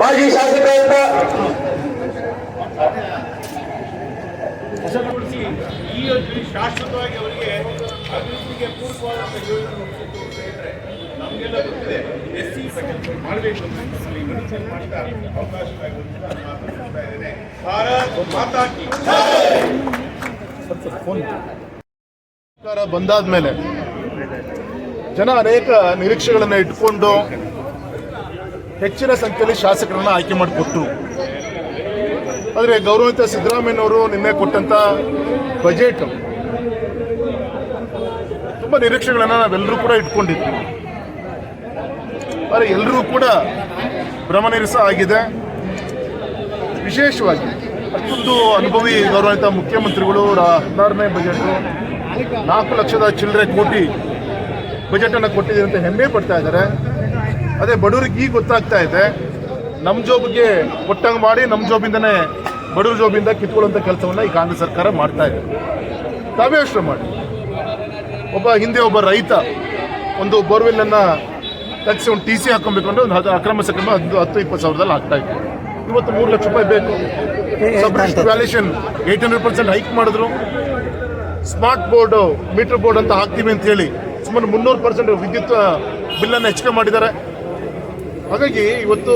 ಮಾಜಿ ಶಾಸಕರಾದ ಈ ಅವರಿಗೆ ಅಂತ ಸರ್ಕಾರ ಬಂದಾದ ಮೇಲೆ ಜನ ಅನೇಕ ನಿರೀಕ್ಷೆಗಳನ್ನು ಇಟ್ಕೊಂಡು ಹೆಚ್ಚಿನ ಸಂಖ್ಯೆಯಲ್ಲಿ ಶಾಸಕರನ್ನು ಆಯ್ಕೆ ಮಾಡಿಕೊಟ್ರು. ಆದರೆ ಗೌರವಿತ ಸಿದ್ದರಾಮಯ್ಯನವರು ನಿನ್ನೆ ಕೊಟ್ಟಂತ ಬಜೆಟ್ ತುಂಬ ನಿರೀಕ್ಷೆಗಳನ್ನು ನಾವೆಲ್ಲರೂ ಕೂಡ ಇಟ್ಕೊಂಡಿದ್ವಿ. ಆದರೆ ಎಲ್ಲರೂ ಕೂಡ ಭ್ರಮನಿರಸ ಆಗಿದೆ. ವಿಶೇಷವಾಗಿ ಅಷ್ಟೊಂದು ಅನುಭವಿ ಗೌರವಿತ ಮುಖ್ಯಮಂತ್ರಿಗಳು ಹದಿನಾರನೇ ಬಜೆಟ್, ನಾಲ್ಕು ಲಕ್ಷದ ಚಿಲ್ಲರೆ ಕೋಟಿ ಬಜೆಟನ್ನು ಕೊಟ್ಟಿದ್ದೀನಿ ಕೊಟ್ಟಿದೆ ಅಂತ ಹೆಮ್ಮೆ ಪಡ್ತಾ ಇದ್ದಾರೆ. ಅದೇ ಬಡವ್ರಿಗೆ ಈಗ ಗೊತ್ತಾಗ್ತಾ ಇದೆ ನಮ್ಮ ಜೋಬ್ಗೆ ಕೊಟ್ಟಂಗೆ ಮಾಡಿ ನಮ್ಮ ಜೋಬಿಂದನೇ ಬಡವ್ರ ಜೋಬಿಂದ ಕಿತ್ಕೊಳ್ಳುವಂಥ ಕೆಲಸವನ್ನ ಈ ಕಾಂಗ್ರೆಸ್ ಸರ್ಕಾರ ಮಾಡ್ತಾ ಇದೆ. ತಾವೇ ಯೋಚನೆ ಮಾಡಿ. ಒಬ್ಬ ಹಿಂದೆ ಒಬ್ಬ ರೈತ ಒಂದು ಬೋರ್ವೆಲ್ಲನ್ನು ತಗ್ಸಿ ಒಂದು ಟಿ ಸಿ ಹಾಕೊಬೇಕು ಅಂದ್ರೆ ಒಂದು ಹತ್ತು ಅಕ್ರಮ ಸಕ್ರಮ ಹತ್ತು ಹತ್ತು ಇಪ್ಪತ್ತು ಸಾವಿರದಲ್ಲಿ ಆಗ್ತಾ ಇತ್ತು ಇವತ್ತು ಮೂರು ಲಕ್ಷ ರೂಪಾಯಿ ಬೇಕು. Valuation eight hundred percent hike ಮಾಡಿದ್ರು. ಸ್ಮಾರ್ಟ್ ಬೋರ್ಡ್ ಮೀಟರ್ ಬೋರ್ಡ್ ಅಂತ ಹಾಕ್ತೀವಿ ಅಂತ ಹೇಳಿ ಸುಮಾರು ಮುನ್ನೂರು ಪರ್ಸೆಂಟ್ ವಿದ್ಯುತ್ ಬಿಲ್ಲನ್ನು ಹೆಚ್ಚಿಗೆ ಮಾಡಿದ್ದಾರೆ. ಹಾಗಾಗಿ ಇವತ್ತು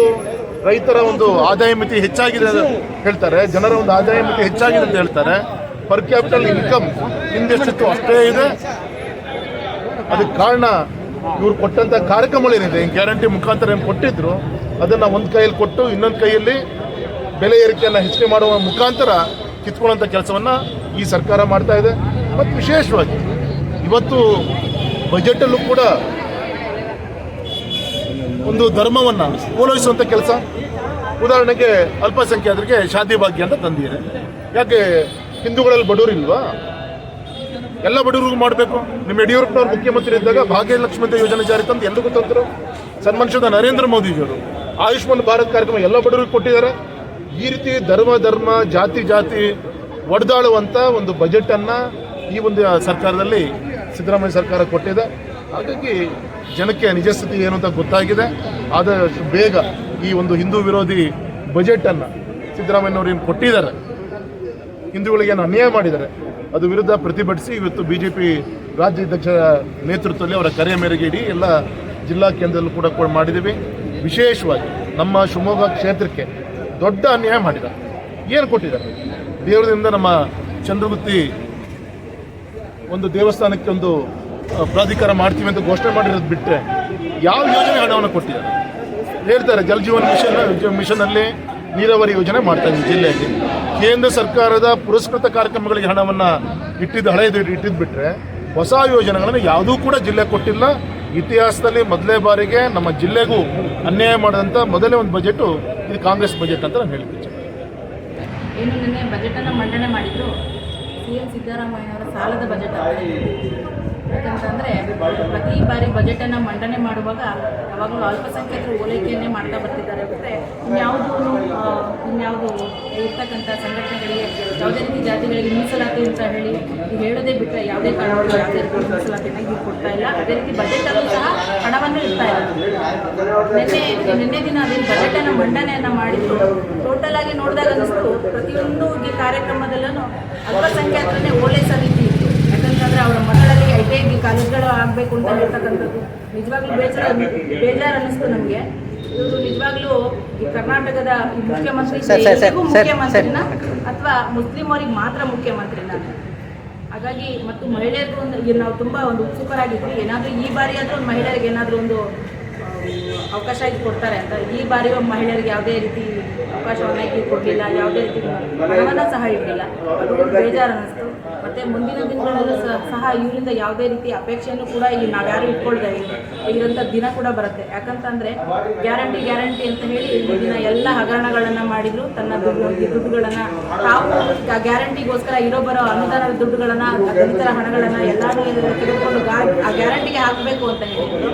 ರೈತರ ಒಂದು ಆದಾಯ ಮಿತಿ ಹೆಚ್ಚಾಗಿದೆ ಹೇಳ್ತಾರೆ, ಜನರ ಒಂದು ಆದಾಯ ಮಿತಿ ಹೆಚ್ಚಾಗಿದೆ ಅಂತ ಹೇಳ್ತಾರೆ. ಪರ್ ಕ್ಯಾಪಿಟಲ್ ಇನ್ಕಮ್ ಹಿಂದೆಷ್ಟಿತ್ತು ಅಷ್ಟೇ ಇದೆ. ಅದಕ್ಕೆ ಕಾರಣ ಇವರು ಕೊಟ್ಟಂತ ಕಾರ್ಯಕ್ರಮಗಳೇನಿದೆ ಗ್ಯಾರಂಟಿ ಮುಖಾಂತರ ಏನು ಕೊಟ್ಟಿದ್ರು, ಅದನ್ನ ಒಂದು ಕೈಯಲ್ಲಿ ಕೊಟ್ಟು ಇನ್ನೊಂದು ಕೈಯಲ್ಲಿ ಬೆಲೆ ಏರಿಕೆಯನ್ನು ಹೆಚ್ಚಿಗೆ ಮಾಡುವ ಮುಖಾಂತರ ಕಿತ್ಕೊಳ್ಳುವಂಥ ಕೆಲಸವನ್ನ ಈ ಸರ್ಕಾರ ಮಾಡ್ತಾ ಇದೆ. ಮತ್ತು ವಿಶೇಷವಾಗಿ ಇವತ್ತು ಬಜೆಟಲ್ಲೂ ಕೂಡ ಒಂದು ಧರ್ಮವನ್ನ ಪೂರೈಸುವಂಥ ಕೆಲಸ. ಉದಾಹರಣೆಗೆ ಅಲ್ಪಸಂಖ್ಯಾತರಿಗೆ ಶಾದಿ ಭಾಗ್ಯ ಅಂತ ತಂದಿದೆ. ಯಾಕೆ ಹಿಂದೂಗಳಲ್ಲಿ ಬಡವರಿಲ್ವಾ ಎಲ್ಲ ಬಡವರಿಗೂ ಮಾಡಬೇಕು. ನಿಮ್ಮ ಯಡಿಯೂರಪ್ಪನವ್ರು ಮುಖ್ಯಮಂತ್ರಿ ಇದ್ದಾಗ ಭಾಗ್ಯಲಕ್ಷ್ಮಿ ಯೋಜನೆ ಜಾರಿ ತಂದು ಎಲ್ಲರಿಗೂ ತಂದರು. ಸನ್ಮಾನಿಸಿದ ನರೇಂದ್ರ ಮೋದಿಜಿಯವರು. ಆಯುಷ್ಮಾನ್ ಭಾರತ್ ಕಾರ್ಯಕ್ರಮ ಎಲ್ಲ ಬಡವರಿಗೆ ಕೊಟ್ಟಿದ್ದಾರೆ. ಈ ರೀತಿ ಧರ್ಮ ಧರ್ಮ, ಜಾತಿ ಜಾತಿ ಒಡೆದಾಳುವಂಥ ಒಂದು ಬಜೆಟನ್ನು ಈ ಒಂದು ಸರ್ಕಾರದಲ್ಲಿ ಸಿದ್ದರಾಮಯ್ಯ ಸರ್ಕಾರ ಕೊಟ್ಟಿದೆ. ಹಾಗಾಗಿ ಜನಕ್ಕೆ ನಿಜ ಸ್ಥಿತಿ ಏನು ಅಂತ ಗೊತ್ತಾಗಿದೆ. ಆದಷ್ಟು ಬೇಗ ಈ ಒಂದು ಹಿಂದೂ ವಿರೋಧಿ ಬಜೆಟನ್ನು ಸಿದ್ದರಾಮಯ್ಯನವರು ಏನು ಕೊಟ್ಟಿದ್ದಾರೆ, ಹಿಂದೂಗಳಿಗೆ ಏನು ಅನ್ಯಾಯ ಮಾಡಿದ್ದಾರೆ, ಅದು ವಿರುದ್ಧ ಪ್ರತಿಭಟಿಸಿ ಇವತ್ತು ಬಿಜೆಪಿ ರಾಜ್ಯಾಧ್ಯಕ್ಷರ ನೇತೃತ್ವದಲ್ಲಿ ಅವರ ಕರೆಯ ಮೇರೆಗೆ ಇಡೀ ಎಲ್ಲ ಜಿಲ್ಲಾ ಕೇಂದ್ರದಲ್ಲೂ ಕೂಡ ಮಾಡಿದ್ದೀವಿ. ವಿಶೇಷವಾಗಿ ನಮ್ಮ ಶಿವಮೊಗ್ಗ ಕ್ಷೇತ್ರಕ್ಕೆ ದೊಡ್ಡ ಅನ್ಯಾಯ ಮಾಡಿದ್ದಾರೆ. ಏನು ಕೊಟ್ಟಿದ್ದಾರೆ? ದೇವರದಿಂದ ನಮ್ಮ ಚಂದ್ರಗುತ್ತಿ ಒಂದು ದೇವಸ್ಥಾನಕ್ಕೆ ಒಂದು ಪ್ರಾಧಿಕಾರ ಮಾಡ್ತೀವಿ ಅಂತ ಘೋಷಣೆ ಮಾಡಿರೋದು ಬಿಟ್ಟರೆ ಯಾವ ಯೋಜನೆ ಹಣವನ್ನು ಕೊಟ್ಟಿದ್ದಾರೆ? ಹೇಳ್ತಾರೆ, ಜಲ ಜೀವನ್ ಮಿಷನ್ ಮಿಷನಲ್ಲಿ ನೀರಾವರಿ ಯೋಜನೆ ಮಾಡ್ತಾ ಇದ್ದೀವಿ ಜಿಲ್ಲೆಯಲ್ಲಿ. ಕೇಂದ್ರ ಸರ್ಕಾರದ ಪುರಸ್ಕೃತ ಕಾರ್ಯಕ್ರಮಗಳಿಗೆ ಹಣವನ್ನು ಇಟ್ಟಿದ್ದು, ಹಳೆಯದು ಇಟ್ಟಿದ್ದು ಬಿಟ್ಟರೆ ಹೊಸ ಯೋಜನೆಗಳನ್ನು ಯಾವುದೂ ಕೂಡ ಜಿಲ್ಲೆ ಕೊಟ್ಟಿಲ್ಲ. ಇತಿಹಾಸದಲ್ಲಿ ಮೊದಲೇ ಬಾರಿಗೆ ನಮ್ಮ ಜಿಲ್ಲೆಗೂ ಅನ್ಯಾಯ ಮಾಡಿದಂಥ ಮೊದಲೇ ಒಂದು ಬಜೆಟು ಇದು ಕಾಂಗ್ರೆಸ್ ಬಜೆಟ್ ಅಂತ ನಾನು ಹೇಳ್ತೀನಿ. ಏನು ನಿನ್ನೆ ಬಜೆಟನ್ನು ಮಂಡನೆ ಮಾಡಿದ್ರು ಸಿ ಎಂ ಸಿದ್ದರಾಮಯ್ಯನವರ ಸಾಲದ ಬಜೆಟ್ ಯಾಕಂತಂದರೆ ಪ್ರತಿ ಬಾರಿ ಬಜೆಟನ್ನು ಮಂಡನೆ ಮಾಡುವಾಗ ಯಾವಾಗಲೂ ಅಲ್ಪಸಂಖ್ಯಾತರು ಓಲೈಕೆಯನ್ನೇ ಮಾಡ್ತಾ ಬರ್ತಿದ್ದಾರೆ ಬಿಟ್ಟರೆ ಇನ್ಯಾವುದೂ ಇನ್ಯಾವುದು ಇರ್ತಕ್ಕಂಥ ಸಂಘಟನೆಗಳಿಗೆ ಯಾವುದೇ ರೀತಿ ಜಾತಿಗಳಿಗೆ ಮೀಸಲಾತಿ ಅಂತ ಹೇಳಿ ಹೇಳೋದೇ ಬಿಟ್ಟರೆ ಯಾವುದೇ ಕಾರಣಕ್ಕೂ ಯಾವುದೇ ರೀತಿ ಮೀಸಲಾತಿನ ಕೊಡ್ತಾ ಇಲ್ಲ. ಅದೇ ರೀತಿ ಬಜೆಟಲ್ಲೂ ಸಹ ಹಣವನ್ನು ಇಡ್ತಾ ಇಲ್ಲ. ನಿನ್ನೆ ನಿನ್ನೆ ದಿನ ಅದೇ ಬಜೆಟನ್ನು ಮಂಡನೆಯನ್ನು ಮಾಡಿದ್ರು. ಟೋಟಲ್ ಆಗಿ ನೋಡಿದಾಗ ಅನ್ನಿಸ್ತು ಪ್ರತಿಯೊಂದು ಈ ಕಾರ್ಯಕ್ರಮದಲ್ಲೂ ಅಲ್ಪಸಂಖ್ಯಾತರನ್ನೇ ಓಲೈಸೋ ರೀತಿ ಯಾಕಂತಂದ್ರೆ ಅವರ ಮಕ್ಕಳಲ್ಲಿ ಐ ಟಿ ಐ ಕಾಲೇಜ್ಗಳು ಆಗಬೇಕು ಅಂತ ಹೇಳ್ತಕ್ಕಂಥದ್ದು. ನಿಜವಾಗ್ಲೂ ಬೇಜಾರ ಬೇಜಾರು ಅನ್ನಿಸ್ತು ನಮಗೆ. ಇವರು ನಿಜವಾಗ್ಲೂ ಈ ಕರ್ನಾಟಕದ ಮುಖ್ಯಮಂತ್ರಿ ಮುಖ್ಯಮಂತ್ರಿನ ಅಥವಾ ಮುಸ್ಲಿಮರಿಗೆ ಮಾತ್ರ ಮುಖ್ಯಮಂತ್ರಿನ. ಹಾಗಾಗಿ ಮತ್ತು ಮಹಿಳೆಯರಿಗೂ ಒಂದು ನಾವು ತುಂಬ ಒಂದು ಉತ್ಸುಕರಾಗಿದ್ವಿ. ಏನಾದರೂ ಈ ಬಾರಿ ಆದರೂ ಒಂದು ಮಹಿಳೆಯರಿಗೆ ಏನಾದರೂ ಒಂದು ಅವಕಾಶ ಇದು ಕೊಡ್ತಾರೆ ಅಂತ. ಈ ಬಾರಿ ಮಹಿಳೆಯರಿಗೆ ಯಾವುದೇ ರೀತಿ ಅವಕಾಶವನ್ನು ಕೊಡ್ಲಿಲ್ಲ ಯಾವುದೇ ರೀತಿ ಹಣವನ್ನು ಸಹ ಇರಲಿಲ್ಲ ಅದು ಬೇಜಾರು ಅನ್ನಿಸ್ತು. ಮತ್ತು ಮುಂದಿನ ದಿನಗಳಲ್ಲೂ ಸಹ ಇವರಿಂದ ಯಾವುದೇ ರೀತಿ ಅಪೇಕ್ಷೆಯನ್ನು ಕೂಡ ಇಲ್ಲಿ ನಾವ್ಯಾರು ಇಟ್ಕೊಳ್ತಾ ಇರೋಂಥ ದಿನ ಕೂಡ ಬರುತ್ತೆ. ಯಾಕಂತಂದರೆ ಗ್ಯಾರಂಟಿ ಗ್ಯಾರಂಟಿ ಅಂತ ಹೇಳಿ ಇಲ್ಲಿ ದಿನ ಎಲ್ಲ ಹಗರಣಗಳನ್ನು ಮಾಡಿದ್ರು. ತನ್ನ ದುಡ್ಡು ದುಡ್ಡುಗಳನ್ನು ತಾವು ಗ್ಯಾರಂಟಿಗೋಸ್ಕರ ಇರೋ ಬರೋ ಅನುದಾನದ ದುಡ್ಡುಗಳನ್ನು, ದಲಿತರ ಹಣಗಳನ್ನು ಎಲ್ಲರೂ ತೆಗೆದುಕೊಂಡು ಆ ಗ್ಯಾರಂಟಿಗೆ ಹಾಕಬೇಕು ಅಂತ ಹೇಳಿದ್ರು.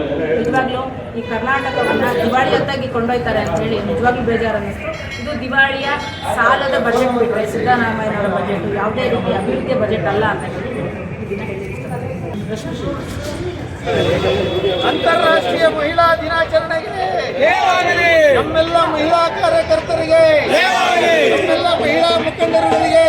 ನಿಜವಾಗ್ಲೂ ಈ ಕರ್ನಾಟಕವನ್ನು ದಿವಾಳಿ ಅಂತಾಗಿ ಕೊಂಡೊಯ್ತಾರೆ ಅಂತ ಹೇಳಿ ನಿಜವಾಗ್ಲೂ ಬೇಜಾರು ಅನ್ನಿಸ್ತು ಇದು ದಿವಾಳಿಯ ಸಾಲದ ಬಜೆಟ್ ಬಿಟ್ಟರೆ ಸಿದ್ದರಾಮಯ್ಯನವರ ಬಜೆಟ್ ಯಾವುದೇ ರೀತಿಯ ಅಭಿವೃದ್ಧಿಯ ಬಜೆಟ್ ಅಲ್ಲ ಅಂತ ಅಂತಾರಾಷ್ಟ್ರೀಯ ಮಹಿಳಾ ದಿನಾಚರಣೆಗೆ ನಮ್ಮೆಲ್ಲ ಮಹಿಳಾ ಕಾರ್ಯಕರ್ತರಿಗೆ ನಮ್ಮೆಲ್ಲ ಮಹಿಳಾ ಮುಖಂಡರುಗಳಿಗೆ